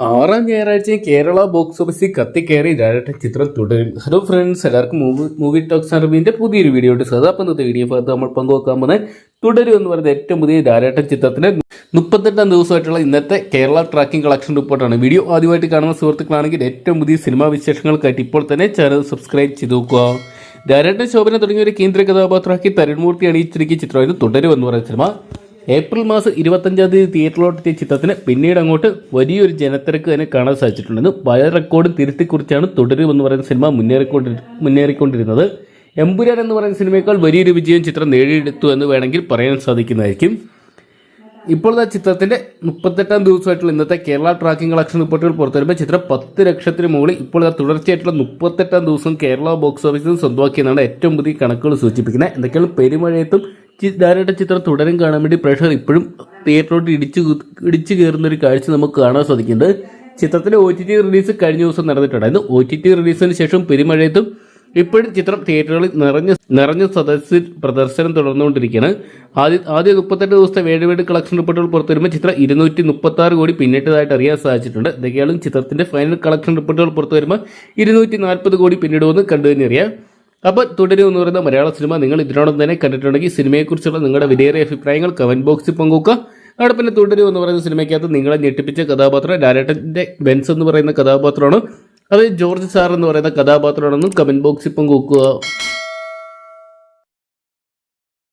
ആറാം ഞായറാഴ്ച കേരള ബോക്സ് ഓഫീസിൽ കത്തിക്കയറി ഡയറക്ടർ ചിത്രം തുടരും. ഹലോ ഫ്രണ്ട്സ് എല്ലാവർക്കും മൂവി ടോക്സ് അറിവിന്റെ പുതിയൊരു വീഡിയോ ഉണ്ട് സദാ ഇന്നത്തെ വീഡിയോ ഭാഗത്ത് നമ്മൾ പങ്കുവെക്കാൻ പോകുന്നത് തുടരും എന്ന് പറയുന്ന ഏറ്റവും പുതിയ ഡയറക്ടർ ചിത്രത്തിന്റെ മുപ്പത്തെട്ടാം ദിവസമായിട്ടുള്ള ഇന്നത്തെ കേരള ട്രാക്കിംഗ് കളക്ഷൻ റിപ്പോർട്ടാണ് വീഡിയോ ആദ്യമായിട്ട് കാണുന്ന സുഹൃത്തുക്കളാണെങ്കിൽ ഏറ്റവും പുതിയ സിനിമാ വിശേഷങ്ങൾക്കായിട്ട് ഇപ്പോൾ തന്നെ ചാനൽ സബ്സ്ക്രൈബ് ചെയ്ത് നോക്കുക. ഡയറക്ടർ ശോഭന തുടങ്ങിയ ഒരു കേന്ദ്ര കഥാപാത്രമാക്കി തരുൺമൂർത്തി അണിയിച്ചിരിക്കുന്ന ചിത്രമായിരുന്നു തുടരും എന്ന് പറയുന്ന സിനിമ ഏപ്രിൽ മാസം ഇരുപത്തഞ്ചാം തീയതി തിയേറ്ററിലോട്ടെത്തിയ ചിത്രത്തിന് പിന്നീട് അങ്ങോട്ട് വലിയൊരു ജനത്തിരക്ക് തന്നെ കാണാൻ സാധിച്ചിട്ടുണ്ടെന്ന് പല റെക്കോർഡ് തിരുത്തി കുറിച്ചാണ് തുടരും എന്ന് പറയുന്ന സിനിമ മുന്നേറിക്കൊണ്ടി മുന്നേറിക്കൊണ്ടിരുന്നത്. എമ്പുരാൻ എന്ന് പറയുന്ന സിനിമയേക്കാൾ വലിയൊരു വിജയം ചിത്രം നേടിയെടുത്തു എന്ന് വേണമെങ്കിൽ പറയാൻ സാധിക്കുന്നതായിരിക്കും. ഇപ്പോഴത്തെ ചിത്രത്തിന്റെ മുപ്പത്തെട്ടാം ദിവസമായിട്ടുള്ള ഇന്നത്തെ കേരള ട്രാക്കിംഗ് കളക്ഷൻ റിപ്പോർട്ടുകൾ പുറത്തുവരുമ്പോൾ ചിത്രം പത്ത് ലക്ഷത്തിന് മുകളിൽ ഇപ്പോൾ തുടർച്ചയായിട്ടുള്ള മുപ്പത്തെട്ടാം ദിവസം കേരള ബോക്സ് ഓഫീസിൽ സ്വന്തമാക്കിയെന്നാണ് ഏറ്റവും പുതിയ കണക്കുകൾ സൂചിപ്പിക്കുന്നത്. എന്തൊക്കെയാണ് പെരുമഴയത്തും ധാരാളം ചിത്രം തുടരും കാണാൻ വേണ്ടി പ്രേക്ഷകർ ഇപ്പോഴും തിയേറ്ററിലോട്ട് ഇടിച്ചു ഇടിച്ചു കയറുന്ന ഒരു കാഴ്ച നമുക്ക് കാണാൻ സാധിക്കുന്നുണ്ട്. ചിത്രത്തിന്റെ ഒ ടി ടി റിലീസ് കഴിഞ്ഞ ദിവസം നടന്നിട്ടുണ്ടായിരുന്നു. ഒ ടി ടി റിലീസിന് ശേഷം പെരുമഴയത്തും ഇപ്പോഴും ചിത്രം തിയേറ്ററുകളിൽ നിറഞ്ഞ നിറഞ്ഞ സദസ്സിൽ പ്രദർശനം തുടർന്നുകൊണ്ടിരിക്കുകയാണ്. ആദ്യ ആദ്യ മുപ്പത്തെട്ട് ദിവസത്തെ വേടുവേട് കളക്ഷൻ റിപ്പോർട്ടുകൾ പുറത്തു വരുമ്പോൾ ചിത്രം ഇരുന്നൂറ്റി മുപ്പത്തി ആറ് കോടി പിന്നിട്ടതായിട്ട് അറിയാൻ സാധിച്ചിട്ടുണ്ട്. ഇതൊക്കെയാണ് ചിത്രത്തിന്റെ ഫൈനൽ കളക്ഷൻ റിപ്പോർട്ടുകൾ പുറത്തു വരുമ്പോൾ ഇരുന്നൂറ്റി നാൽപ്പത് കോടി പിന്നിടുമെന്ന് കണ്ടു തന്നെ അറിയാം അപ്പോൾ തുടരും എന്ന് പറയുന്ന മലയാള സിനിമ നിങ്ങൾ ഇതിനോടൊപ്പം തന്നെ കണ്ടിട്ടുണ്ടെങ്കിൽ സിനിമയെക്കുറിച്ചുള്ള നിങ്ങളുടെ വിലയേറിയ അഭിപ്രായങ്ങൾ കമന്റ് ബോക്സിൽ പങ്കുവെക്കുക. അവിടെ പിന്നെ തുടരും എന്ന് പറയുന്ന സിനിമയ്ക്കകത്ത് നിങ്ങളെ ഞെട്ടിപ്പിച്ച കഥാപാത്രം ഡയറക്ടറിന്റെ ബെൻസ് എന്ന് പറയുന്ന കഥാപാത്രമാണ്. അത് ജോർജ് സാർ എന്ന് പറയുന്ന കഥാപാത്രമാണെന്നും കമന്റ് ബോക്സിൽ പങ്കുവെക്കുക.